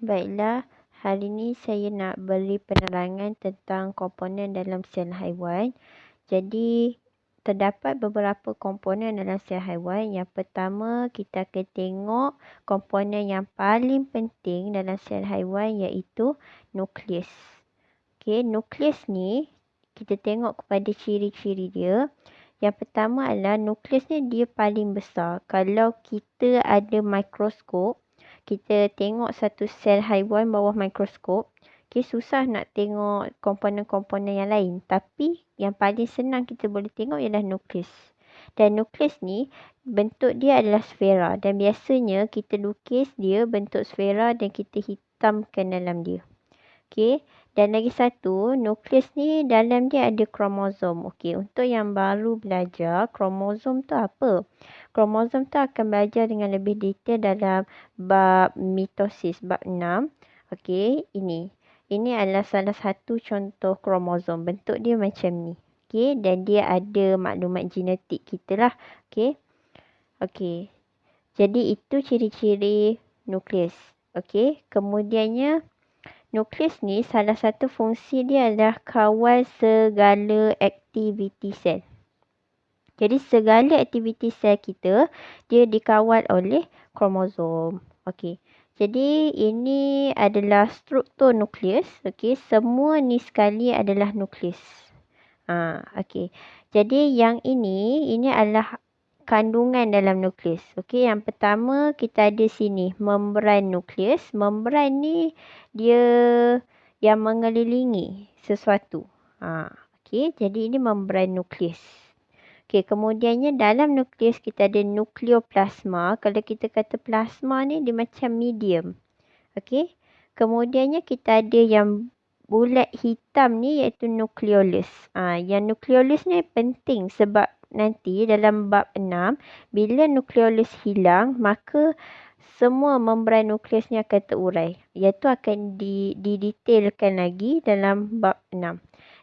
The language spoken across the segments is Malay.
Baiklah, hari ini saya nak beri penerangan tentang komponen dalam sel haiwan. Jadi, terdapat beberapa komponen dalam sel haiwan. Yang pertama, kita akan tengok komponen yang paling penting dalam sel haiwan iaitu nukleus. Okey, nukleus ni kita tengok kepada ciri-ciri dia. Yang pertama adalah nukleus ni dia paling besar. Kalau kita ada mikroskop, kita tengok satu sel haiwan bawah mikroskop, okay, susah nak tengok komponen-komponen yang lain. Tapi yang paling senang kita boleh tengok ialah nukleus. Dan nukleus ni bentuk dia adalah sfera dan biasanya kita lukis dia bentuk sfera dan kita hitamkan dalam dia. Okey. Dan lagi satu, nukleus ni dalam dia ada kromosom. Okey, untuk yang baru belajar, kromosom tu apa? Kromosom tu akan belajar dengan lebih detail dalam bab mitosis, bab 6. Okey, ini. Ini adalah salah satu contoh kromosom. Bentuk dia macam ni. Okey, dan dia ada maklumat genetik kita lah. Okey. Okey. Jadi itu ciri-ciri nukleus. Okey, kemudiannya Nukleus ni salah satu fungsi dia adalah kawal segala aktiviti sel. Jadi segala aktiviti sel kita dia dikawal oleh kromosom. Okey. Jadi ini adalah struktur nukleus. Okey, semua ni sekali adalah nukleus. Ha, okey. Jadi yang ini ini adalah kandungan dalam nukleus. Okey, yang pertama kita ada sini membran nukleus. Membran ni dia yang mengelilingi sesuatu. Ha, okey, jadi ini membran nukleus. Okey, kemudiannya dalam nukleus kita ada nukleoplasma. Kalau kita kata plasma ni dia macam medium. Okey. Kemudiannya kita ada yang bulat hitam ni iaitu nukleolus. Ha, yang nukleolus ni penting sebab nanti dalam bab 6 bila nukleolus hilang maka semua membran nukleus ni akan terurai. Iaitu akan di, didetailkan lagi dalam bab 6.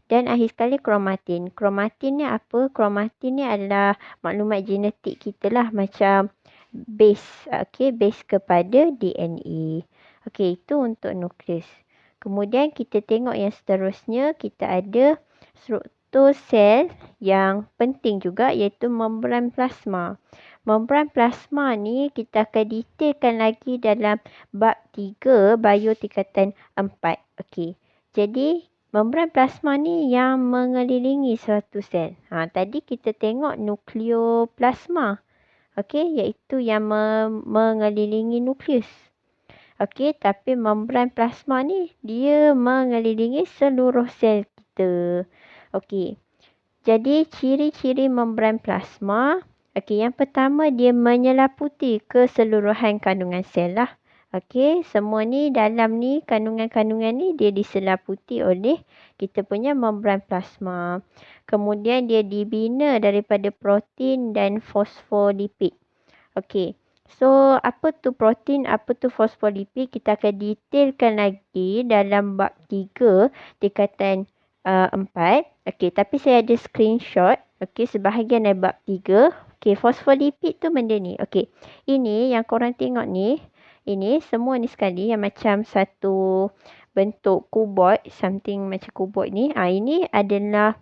Dan akhir sekali kromatin. Kromatin ni apa? Kromatin ni adalah maklumat genetik kita lah. Macam base. Okay, base kepada DNA. Okay, itu untuk nukleus. Kemudian kita tengok yang seterusnya. Kita ada struktur sel yang penting juga iaitu membran plasma. Membran plasma ni kita akan detailkan lagi dalam bab 3 bio tingkatan 4. Okey. Jadi membran plasma ni yang mengelilingi suatu sel. Ha, tadi kita tengok nukleoplasma. Okey, iaitu yang me- mengelilingi nukleus. Okey, tapi membran plasma ni dia mengelilingi seluruh sel kita. Okey. Jadi ciri-ciri membran plasma Okey, yang pertama dia menyelaputi keseluruhan kandungan sel lah. Okey, semua ni dalam ni kandungan-kandungan ni dia diselaputi oleh kita punya membran plasma. Kemudian dia dibina daripada protein dan fosfolipid. Okey. So, apa tu protein, apa tu fosfolipid kita akan detailkan lagi dalam bab 3 tingkatan uh, 4. Okey, tapi saya ada screenshot. Okey, sebahagian dari bab 3. Okey, fosfolipid tu benda ni. Okey. Ini yang korang tengok ni. Ini semua ni sekali yang macam satu bentuk kubot. Something macam kubot ni. Ha, ini adalah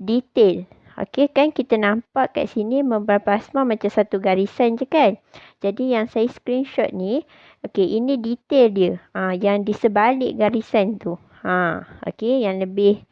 detail. Okey kan kita nampak kat sini membran plasma macam satu garisan je kan. Jadi yang saya screenshot ni. Okey ini detail dia. Ha, yang di sebalik garisan tu. Ha, okey yang lebih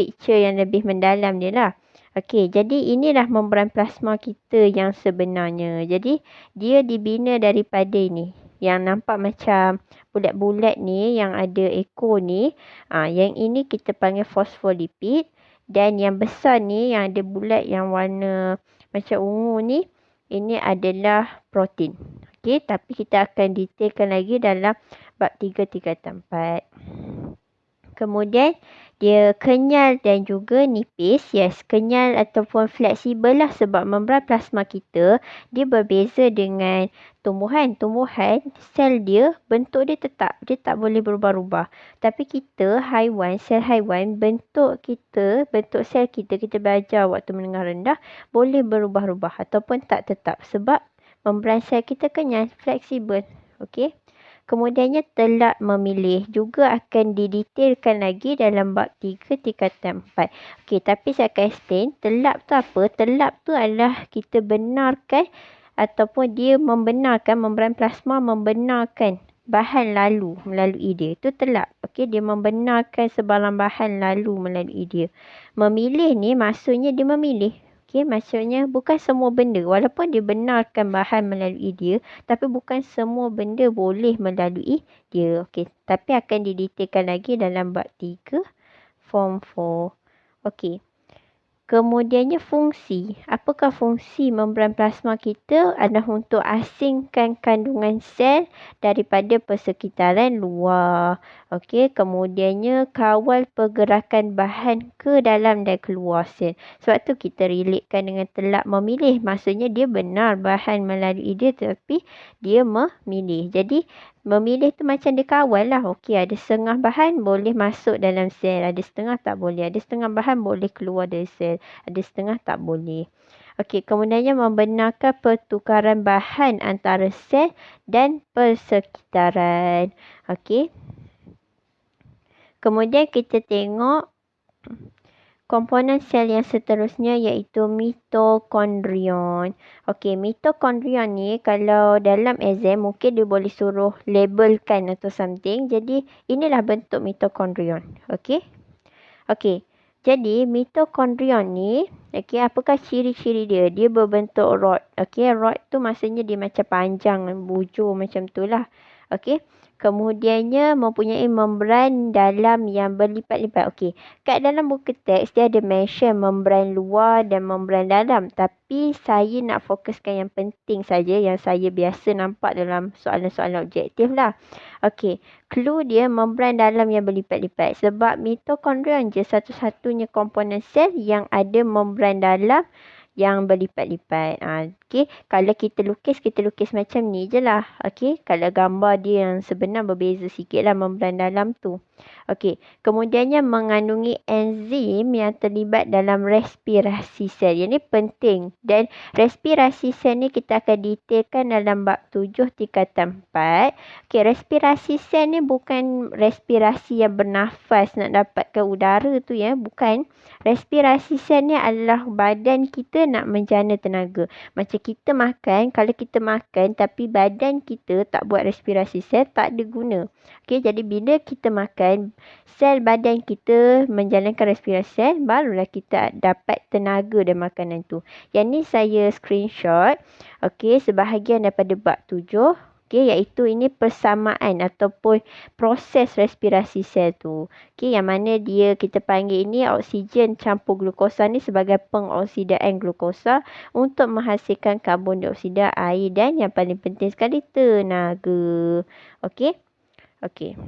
picture yang lebih mendalam dia lah. Okey, jadi inilah membran plasma kita yang sebenarnya. Jadi dia dibina daripada ini. Yang nampak macam bulat-bulat ni yang ada ekor ni. Ha, yang ini kita panggil fosfolipid. Dan yang besar ni yang ada bulat yang warna macam ungu ni. Ini adalah protein. Okey, tapi kita akan detailkan lagi dalam bab 3 tingkatan 4. Kemudian dia kenyal dan juga nipis. Yes, kenyal ataupun fleksibel lah sebab membran plasma kita dia berbeza dengan tumbuhan. Tumbuhan, sel dia, bentuk dia tetap. Dia tak boleh berubah-ubah. Tapi kita, haiwan, sel haiwan, bentuk kita, bentuk sel kita, kita belajar waktu menengah rendah, boleh berubah-ubah ataupun tak tetap. Sebab membran sel kita kenyal, fleksibel. Okey. Kemudiannya telak memilih juga akan didetailkan lagi dalam bab 3 tingkatan 4. Okey, tapi saya akan explain telap tu apa? Telap tu adalah kita benarkan ataupun dia membenarkan membran plasma membenarkan bahan lalu melalui dia. Itu telap. Okey, dia membenarkan sebarang bahan lalu melalui dia. Memilih ni maksudnya dia memilih. Okey, maksudnya bukan semua benda. Walaupun dia benarkan bahan melalui dia, tapi bukan semua benda boleh melalui dia. Okey, tapi akan didetailkan lagi dalam bab 3, form 4. Okey. Kemudiannya fungsi. Apakah fungsi membran plasma kita adalah untuk asingkan kandungan sel daripada persekitaran luar. Okey, kemudiannya kawal pergerakan bahan ke dalam dan keluar sel. Sebab tu kita relatekan dengan telak memilih. Maksudnya dia benar bahan melalui dia tapi dia memilih. Jadi memilih tu macam dia kawal lah. Okey, ada setengah bahan boleh masuk dalam sel. Ada setengah tak boleh. Ada setengah bahan boleh keluar dari sel. Ada setengah tak boleh. Okey, kemudiannya membenarkan pertukaran bahan antara sel dan persekitaran. Okey. Kemudian kita tengok komponen sel yang seterusnya iaitu mitokondrion. Okey, mitokondrion ni kalau dalam exam mungkin dia boleh suruh labelkan atau something. Jadi inilah bentuk mitokondrion. Okey. Okey. Jadi mitokondrion ni, okey, apakah ciri-ciri dia? Dia berbentuk rod. Okey, rod tu maksudnya dia macam panjang, bujur macam tu lah. Okey. Kemudiannya mempunyai membran dalam yang berlipat-lipat. Okey. Kat dalam buku teks dia ada mention membran luar dan membran dalam. Tapi saya nak fokuskan yang penting saja yang saya biasa nampak dalam soalan-soalan objektif lah. Okey. Clue dia membran dalam yang berlipat-lipat. Sebab mitokondria je satu-satunya komponen sel yang ada membran dalam yang berlipat-lipat. Ha, okay. Kalau kita lukis, kita lukis macam ni je lah. Okay. Kalau gambar dia yang sebenar berbeza sikit lah membran dalam tu. Okey, kemudiannya mengandungi enzim yang terlibat dalam respirasi sel. Yang ni penting dan respirasi sel ni kita akan detailkan dalam bab 7 tingkatan 4. Okey, respirasi sel ni bukan respirasi yang bernafas nak dapatkan udara tu ya, bukan. Respirasi sel ni adalah badan kita nak menjana tenaga. Macam kita makan, kalau kita makan tapi badan kita tak buat respirasi sel, tak ada guna. Okey, jadi bila kita makan, sel badan kita menjalankan respirasi sel, barulah kita dapat tenaga dari makanan tu. Yang ni saya screenshot. Okey, sebahagian daripada bab tujuh. Okey, iaitu ini persamaan ataupun proses respirasi sel tu. Okey, yang mana dia kita panggil ini oksigen campur glukosa ni sebagai pengoksidaan glukosa untuk menghasilkan karbon dioksida, air dan yang paling penting sekali tenaga. Okey. Okey.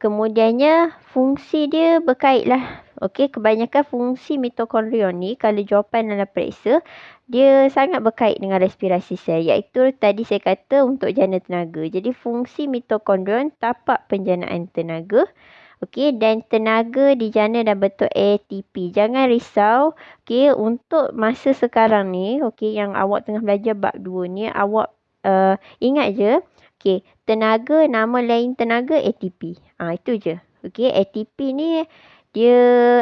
Kemudiannya fungsi dia berkaitlah. Okey, kebanyakan fungsi mitokondria ni kalau jawapan dalam periksa dia sangat berkait dengan respirasi sel iaitu tadi saya kata untuk jana tenaga. Jadi fungsi mitokondria tapak penjanaan tenaga. Okey dan tenaga dijana dalam bentuk ATP. Jangan risau. Okey untuk masa sekarang ni okey yang awak tengah belajar bab 2 ni awak uh, ingat je okey tenaga nama lain tenaga ATP. Ha, itu je. Okey, ATP ni dia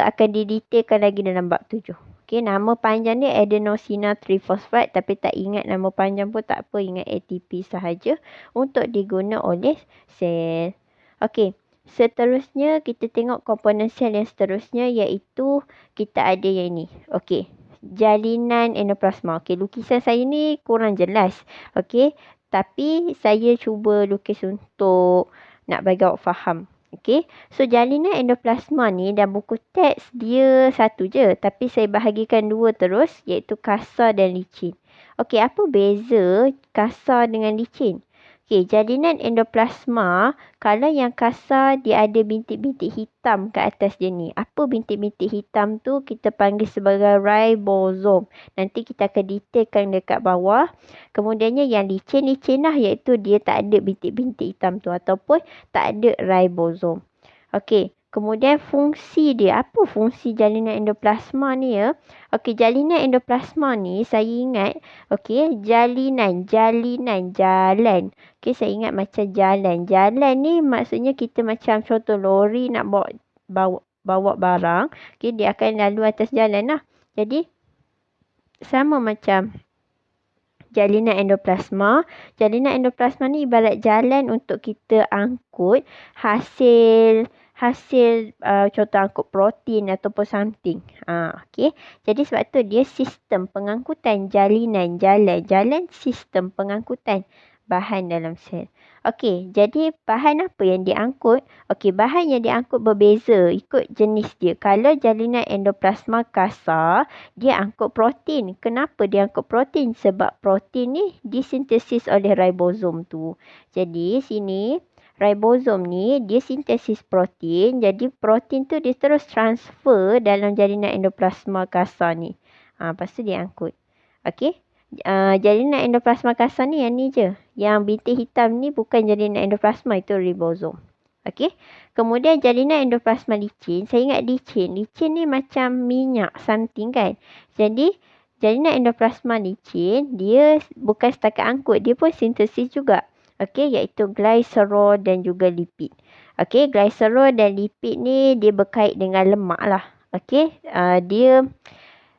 akan didetailkan lagi dalam bab tujuh. Okey, nama panjang dia adenosina triphosphate tapi tak ingat nama panjang pun tak apa, ingat ATP sahaja untuk diguna oleh sel. Okey, seterusnya kita tengok komponen sel yang seterusnya iaitu kita ada yang ini. Okey, jalinan endoplasma. Okey, lukisan saya ni kurang jelas. Okey, tapi saya cuba lukis untuk nak bagi awak faham. Okay. So jalinan endoplasma ni dalam buku teks dia satu je. Tapi saya bahagikan dua terus iaitu kasar dan licin. Okay. Apa beza kasar dengan licin? Okey, jalinan endoplasma, kalau yang kasar dia ada bintik-bintik hitam kat atas dia ni. Apa bintik-bintik hitam tu kita panggil sebagai ribosom. Nanti kita akan detailkan dekat bawah. Kemudiannya yang licin-licin lah iaitu dia tak ada bintik-bintik hitam tu ataupun tak ada ribosom. Okey, Kemudian fungsi dia. Apa fungsi jalinan endoplasma ni ya? Okey, jalinan endoplasma ni saya ingat. Okey, jalinan, jalinan, jalan. Okey, saya ingat macam jalan. Jalan ni maksudnya kita macam contoh lori nak bawa bawa, bawa barang. Okey, dia akan lalu atas jalan lah. Jadi, sama macam jalinan endoplasma. Jalinan endoplasma ni ibarat jalan untuk kita angkut hasil hasil uh, contoh angkut protein ataupun something. Ha, okay. Jadi sebab tu dia sistem pengangkutan jalinan jalan. Jalan sistem pengangkutan bahan dalam sel. Okey, jadi bahan apa yang diangkut? Okey, bahan yang diangkut berbeza ikut jenis dia. Kalau jalinan endoplasma kasar, dia angkut protein. Kenapa dia angkut protein? Sebab protein ni disintesis oleh ribosom tu. Jadi sini ribosom ni dia sintesis protein. Jadi protein tu dia terus transfer dalam jalinan endoplasma kasar ni. Ha, lepas tu dia angkut. Okey uh, jalinan endoplasma kasar ni yang ni je. Yang bintik hitam ni bukan jalinan endoplasma itu ribosom. Okey. Kemudian jalinan endoplasma licin. Saya ingat licin. Licin ni macam minyak something kan. Jadi jalinan endoplasma licin dia bukan setakat angkut. Dia pun sintesis juga. Okey. Iaitu glycerol dan juga lipid. Okey. Glycerol dan lipid ni dia berkait dengan lemak lah. Okey. Uh, dia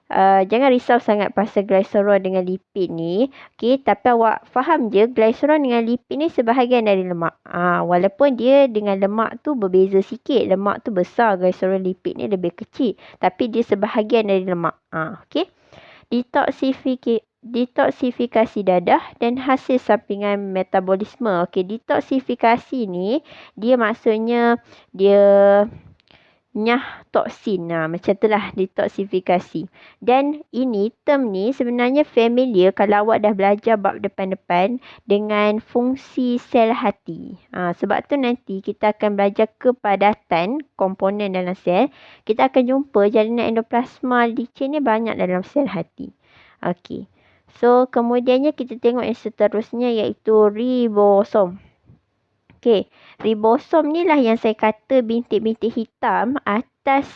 Uh, jangan risau sangat pasal glycerol dengan lipid ni. Okay, tapi awak faham je glycerol dengan lipid ni sebahagian dari lemak. Uh, walaupun dia dengan lemak tu berbeza sikit. Lemak tu besar, glycerol lipid ni lebih kecil. Tapi dia sebahagian dari lemak. Uh, okay. Detoxifikasi detoksifikasi dadah dan hasil sampingan metabolisme. Okey, detoksifikasi ni dia maksudnya dia nyah toksin. Nah, macam itulah detoksifikasi. Dan ini term ni sebenarnya familiar kalau awak dah belajar bab depan-depan dengan fungsi sel hati. Ha, sebab tu nanti kita akan belajar kepadatan komponen dalam sel. Kita akan jumpa jalinan endoplasma licin ni banyak dalam sel hati. Okey. So, kemudiannya kita tengok yang seterusnya iaitu ribosom. Okey, ribosom ni lah yang saya kata bintik-bintik hitam atas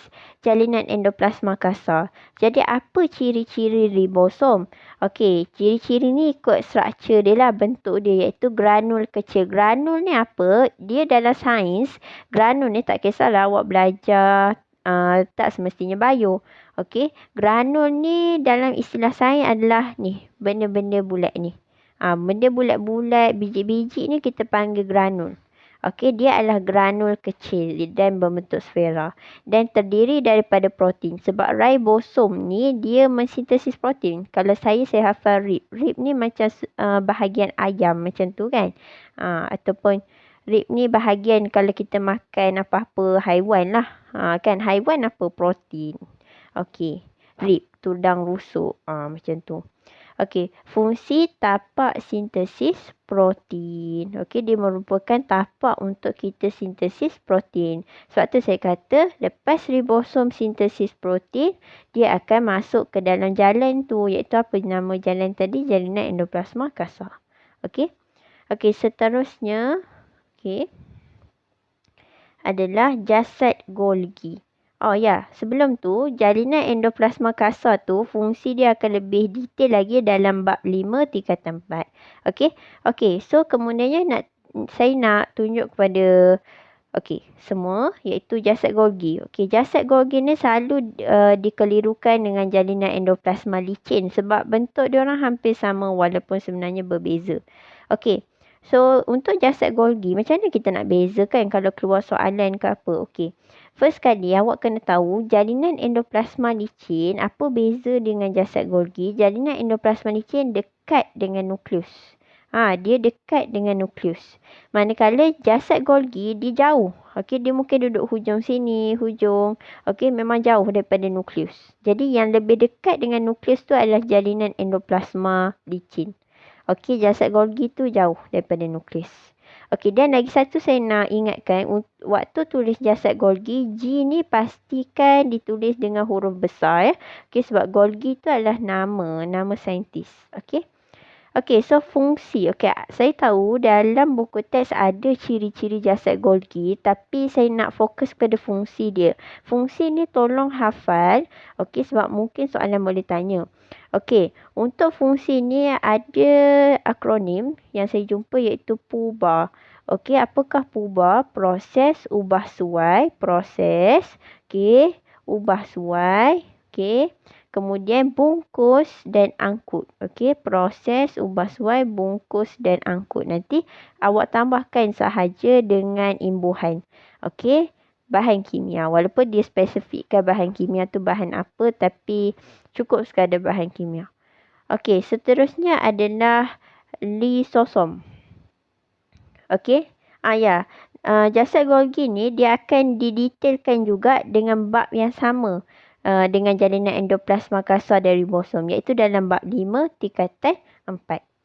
jalinan endoplasma kasar. Jadi apa ciri-ciri ribosom? Okey, ciri-ciri ni ikut struktur dia lah, bentuk dia iaitu granul kecil. Granul ni apa? Dia dalam sains, granul ni tak kisahlah awak belajar uh, tak semestinya bio. Okey, granul ni dalam istilah sains adalah ni, benda-benda bulat ni. Ha, benda bulat-bulat, biji-biji ni kita panggil granul. Okey, dia adalah granul kecil dan berbentuk sfera. Dan terdiri daripada protein. Sebab ribosom ni, dia mensintesis protein. Kalau saya, saya hafal rib. Rib ni macam uh, bahagian ayam macam tu kan. Ha, ataupun rib ni bahagian kalau kita makan apa-apa haiwan lah. Ha, kan, haiwan apa? Protein. Okey, rib, tudang rusuk. Ha, macam tu. Okey, fungsi tapak sintesis protein. Okey, dia merupakan tapak untuk kita sintesis protein. Sebab tu saya kata, lepas ribosom sintesis protein, dia akan masuk ke dalam jalan tu. Iaitu apa nama jalan tadi? Jalinan endoplasma kasar. Okey. Okey, seterusnya. Okey. Adalah jasad Golgi. Oh ya, sebelum tu jalinan endoplasma kasar tu fungsi dia akan lebih detail lagi dalam bab 5 tingkatan 4. Okey. Okey, so kemudiannya nak saya nak tunjuk kepada okey, semua iaitu jasad Golgi. Okey, jasad Golgi ni selalu uh, dikelirukan dengan jalinan endoplasma licin sebab bentuk dia orang hampir sama walaupun sebenarnya berbeza. Okey. So, untuk jasad Golgi, macam mana kita nak bezakan kalau keluar soalan ke apa? Okey. First kali, awak kena tahu jalinan endoplasma licin, apa beza dengan jasad Golgi? Jalinan endoplasma licin dekat dengan nukleus. Ha, dia dekat dengan nukleus. Manakala jasad Golgi, dia jauh. Okey, dia mungkin duduk hujung sini, hujung. Okey, memang jauh daripada nukleus. Jadi, yang lebih dekat dengan nukleus tu adalah jalinan endoplasma licin. Okey, jasad Golgi tu jauh daripada nukleus. Okey, dan lagi satu saya nak ingatkan, waktu tulis jasad Golgi, G ni pastikan ditulis dengan huruf besar. Ya. Okey, sebab Golgi tu adalah nama, nama saintis. Okey. Okey, so fungsi. Okey, saya tahu dalam buku teks ada ciri-ciri jasad Golgi tapi saya nak fokus pada fungsi dia. Fungsi ni tolong hafal. Okey, sebab mungkin soalan boleh tanya. Okey, untuk fungsi ni ada akronim yang saya jumpa iaitu PUBA. Okey, apakah PUBA? Proses ubah suai. Proses. Okey, ubah suai. Okey. Kemudian bungkus dan angkut. Okey, proses ubah suai, bungkus dan angkut. Nanti awak tambahkan sahaja dengan imbuhan. Okey, bahan kimia. Walaupun dia spesifikkan bahan kimia tu bahan apa tapi cukup sekadar bahan kimia. Okey, seterusnya adalah lisosom. Okey. Ah ya, uh, jasad Golgi ni dia akan didetailkan juga dengan bab yang sama. Uh, dengan jalinan endoplasma kasar dari ribosom iaitu dalam bab 5 tingkatan 4.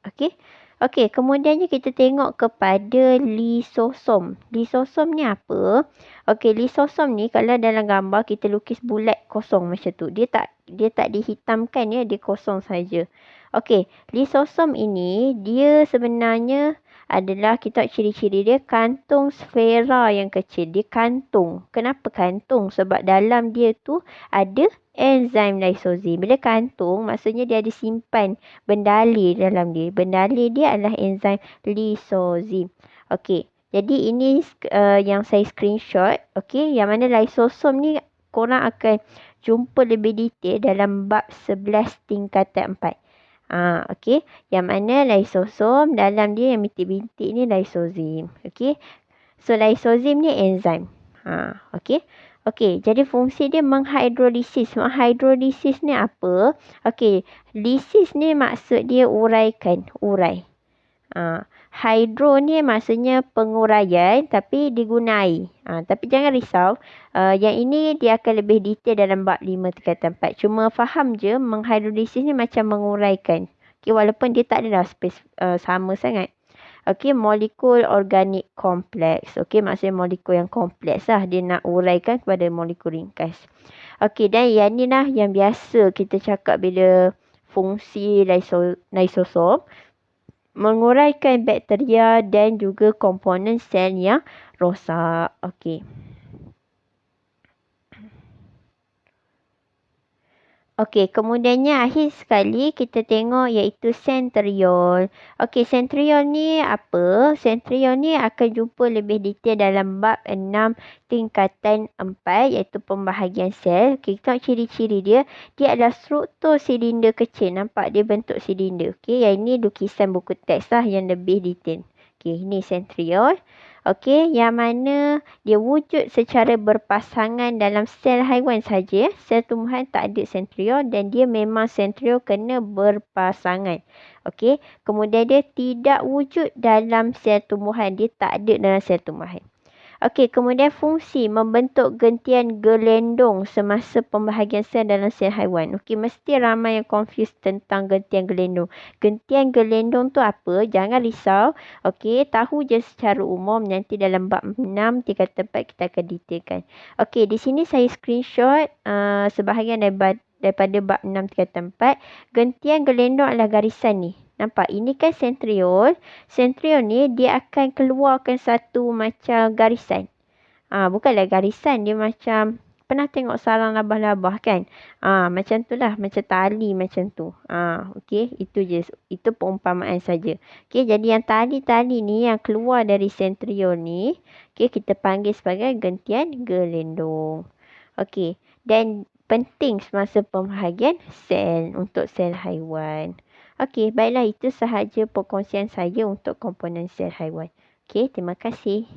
Okey. Okey, kemudiannya kita tengok kepada lisosom. Lisosom ni apa? Okey, lisosom ni kalau dalam gambar kita lukis bulat kosong macam tu. Dia tak dia tak dihitamkan ya, dia kosong saja. Okey, lisosom ini dia sebenarnya adalah kita ciri-ciri dia kantung sfera yang kecil. Dia kantung. Kenapa kantung? Sebab dalam dia tu ada enzim lysozyme. Bila kantung, maksudnya dia ada simpan bendali dalam dia. Bendali dia adalah enzim lysozyme. Okey. Jadi ini uh, yang saya screenshot. Okey. Yang mana lysosom ni korang akan jumpa lebih detail dalam bab 11 tingkatan 4. Ha, okey. Yang mana lysosom dalam dia yang bintik-bintik ni lysozim. Okey. So lysozim ni enzim. Ha, okey. Okey, jadi fungsi dia menghidrolisis. Menghidrolisis ni apa? Okey, lisis ni maksud dia uraikan, urai. Ha, hydro ni maksudnya penguraian tapi digunai. Ha, tapi jangan risau. Uh, yang ini dia akan lebih detail dalam bab 5 tingkatan 4. Cuma faham je menghidrolisis ni macam menguraikan. Okay, walaupun dia tak adalah space uh, sama sangat. Okey, molekul organik kompleks. Okey, maksudnya molekul yang kompleks lah. Dia nak uraikan kepada molekul ringkas. Okey, dan yang ni lah yang biasa kita cakap bila fungsi lysosom menguraikan bakteria dan juga komponen sel yang rosak. Okey. Okey, kemudiannya akhir sekali kita tengok iaitu centriole. Okey, centriole ni apa? Centriole ni akan jumpa lebih detail dalam bab 6 tingkatan 4 iaitu pembahagian sel. Okey, kita tengok ciri-ciri dia. Dia adalah struktur silinder kecil. Nampak dia bentuk silinder. Okey, yang ini lukisan buku teks lah yang lebih detail. Okey, ini centriole. Okey, yang mana dia wujud secara berpasangan dalam sel haiwan saja. Sel tumbuhan tak ada sentriol dan dia memang sentriol kena berpasangan. Okey, kemudian dia tidak wujud dalam sel tumbuhan. Dia tak ada dalam sel tumbuhan. Okey, kemudian fungsi membentuk gentian gelendong semasa pembahagian sel dalam sel haiwan. Okey, mesti ramai yang confused tentang gentian gelendong. Gentian gelendong tu apa? Jangan risau. Okey, tahu je secara umum nanti dalam bab 6 tiga tempat kita akan detailkan. Okey, di sini saya screenshot uh, sebahagian daripada daripada bab 6 tiga tempat. Gentian gelendong adalah garisan ni. Nampak? Ini kan centriole. Centriole ni dia akan keluarkan satu macam garisan. Ah, ha, bukanlah garisan. Dia macam pernah tengok sarang labah-labah kan? Ah, ha, macam tu lah. Macam tali macam tu. Ah, ha, okay. Itu je. Itu perumpamaan saja. Okay, jadi yang tali-tali ni yang keluar dari centriole ni. Okay, kita panggil sebagai gentian gelendong. Okay. Dan penting semasa pembahagian sel untuk sel haiwan. Okey, baiklah itu sahaja perkongsian saya untuk komponen sel haiwan. Okey, terima kasih.